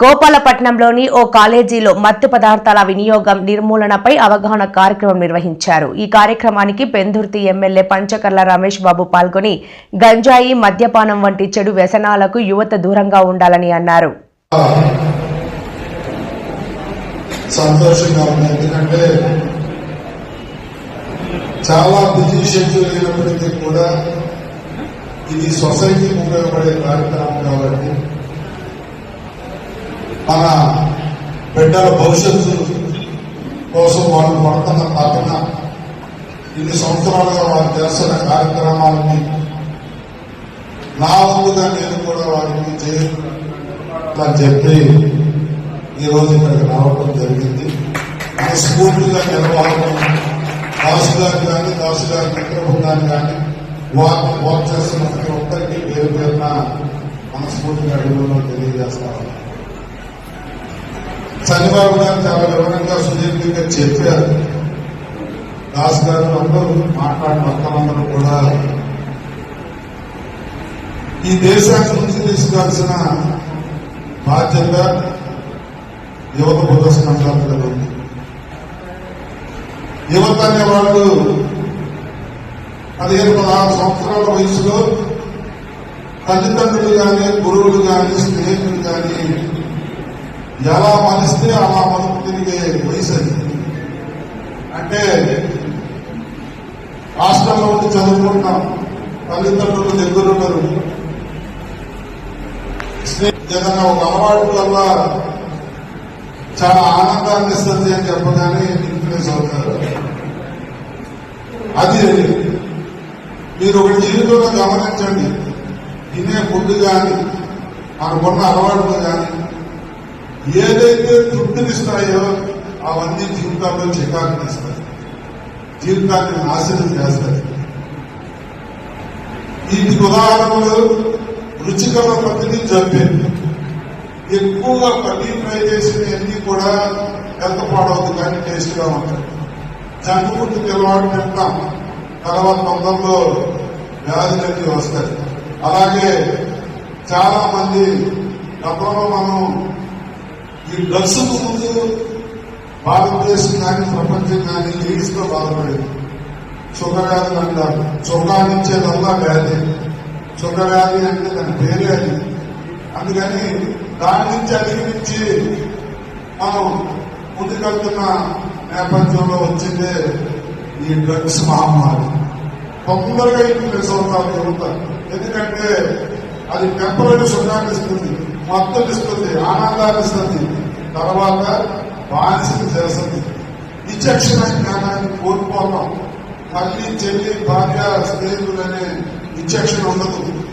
గోపాలపట్నంలోని ఓ కాలేజీలో మత్తు పదార్థాల వినియోగం నిర్మూలనపై అవగాహన కార్యక్రమం నిర్వహించారు. ఈ కార్యక్రమానికి పెందుర్తి ఎమ్మెల్యే పంచకర్ల రమేష్ బాబు పాల్గొని గంజాయి మద్యపానం వంటి చెడు వ్యసనాలకు యువత దూరంగా ఉండాలని అన్నారు. సంతోషంగా ఉంది. ఎందుకంటే చాలా బిజీ షెడ్యూల్ అయినప్పటికీ కూడా ఇది సొసైటీకి ఉపయోగపడే కార్యక్రమం కాబట్టి మన బిడ్డల భవిష్యత్తు కోసం వాళ్ళు పడుతున్న తపన ఇన్ని సంవత్సరాలుగా వారు చేస్తున్న కార్యక్రమాలని నా వంతుగా నేను కూడా వారికి చేయాలని చెప్పి ఈ రోజు ఇక్కడికి రావడం జరిగింది. మనస్ఫూర్తిగా నిర్వాహకం దాసు గారు కానీ దాసు గారి మిత్ర కానీ వారిని వర్క్ చేస్తున్న ప్రతి ఒక్కరికి పేరు పేరున మనస్ఫూర్తిగా అడుగులో తెలియజేస్తారు చంద్రబాబు గారు చాలా వివరంగా సుదీర్ఘంగా చెప్పారు. దాస్ గారు అందరూ మాట్లాడిన మొత్తమందరూ కూడా ఈ దేశాన్ని నుంచి తీసుకోవాల్సిన బాధ్యత యువత ప్రదర్శన ఉంది. యువత అనే వాళ్ళు పదిహేను పదహారు సంవత్సరాల వయసులో తల్లిదండ్రులు కానీ గురువులు కానీ స్నేహితులు కానీ ఎలా మలిస్తే అలా మనకు తిరిగే వయసు అంటే హాస్టల్లో ఉండి చదువుకుంటాం తల్లిదండ్రులు దగ్గర ఉండరు. ఏదైనా ఒక అలవాటు వల్ల చాలా ఆనందాన్ని ఇస్తుంది అని చెప్పగానే ఇన్ఫ్లుయెన్స్ అవుతారు. అది మీరు ఒక జీవితంలో గమనించండి తినే ఫుడ్ కానీ మనకున్న అలవాట్లు కానీ ఏదైతే తృప్తినిస్తాయో అవన్నీ జీవితాల్లో చికాకుని ఇస్తాయి జీవితాన్ని నాశనం చేస్తాయి. వీటికి ఉదాహరణలు రుచికర పద్ధతి జంపేది ఎక్కువగా పన్నీర్ ఫ్రై చేసినవన్నీ కూడా హెల్త్ పాడవద్దు కానీ టేస్ట్గా ఉంటాయి. జంక్ ఫుడ్ తెలవాడు తింటాం. తర్వాత తొందరలో వ్యాధులన్నీ వస్తాయి. అలాగే చాలా మంది గతంలో మనం ఈ డ్రగ్స్కు ముందు భారతదేశం కానీ ప్రపంచం కానీ ఎయిడ్స్ బాధపడేది. చుక్క వ్యాధులు అంటారు నుంచే నుంచేదల్లా వ్యాధి చుక్కవ్యాధి అంటే దాని పేరే అది. అందుకని దాని నుంచి అధిగమించి మనం ముందుకెళ్తున్న నేపథ్యంలో వచ్చిందే ఈ డ్రగ్స్ మహమ్మారి. తొందరగా ఇన్ఫ్లుయెన్స్ అవుతారు యువత ఎందుకంటే అది టెంపరీ సుఖాన్ని ఇస్తుంది మొత్తం ఇస్తుంది ఆనందాన్ని ఇస్తుంది. తర్వాత బానిసలు చేస్తుంది విచక్షణ జ్ఞానాన్ని కోల్పోతాం. మళ్ళీ చెల్లి భార్య స్నేహితులనే విచక్షణ ఉండదు.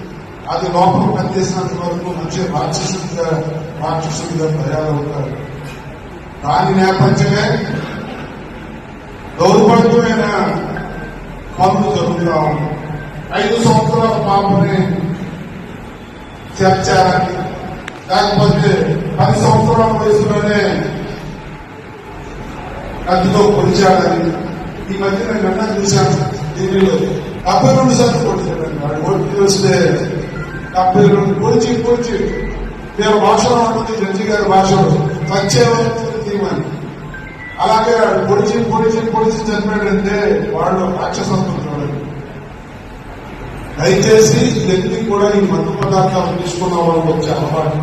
అది లోపల పనిచేసినంత వరకు మంచి రాక్షసుడిగా రాక్షసుడిగా తయారవుతారు. దాని నేపథ్యమే దౌర్భాగ్యమైన పనులు జరుగుతా ఐదు సంవత్సరాల పాపని చర్చాలని కాకపోతే పది సంవత్సరాల వయసులోనే కత్తితో పొడిచాడని ఈ మధ్య నేను అన్నా చూశాను ఢిల్లీలో డెబ్బై రెండు శాతం పొడిచాడని. వాడు ఓటు వస్తే డెబ్బై రెండు పొడిచి పొడిచి. నేను భాషలో ఉంటుంది జడ్జి గారి భాషలో సత్యవంతులు తీయమని అలాగే పొడిచి పొడిచి పొడిచి చనిపోయాడంటే వాళ్ళు రాక్షసత్వం. చూడండి దయచేసి ఇవన్నీ కూడా ఈ మత్తు పదార్థాలు తీసుకున్న వాళ్ళు వచ్చే అలవాటు.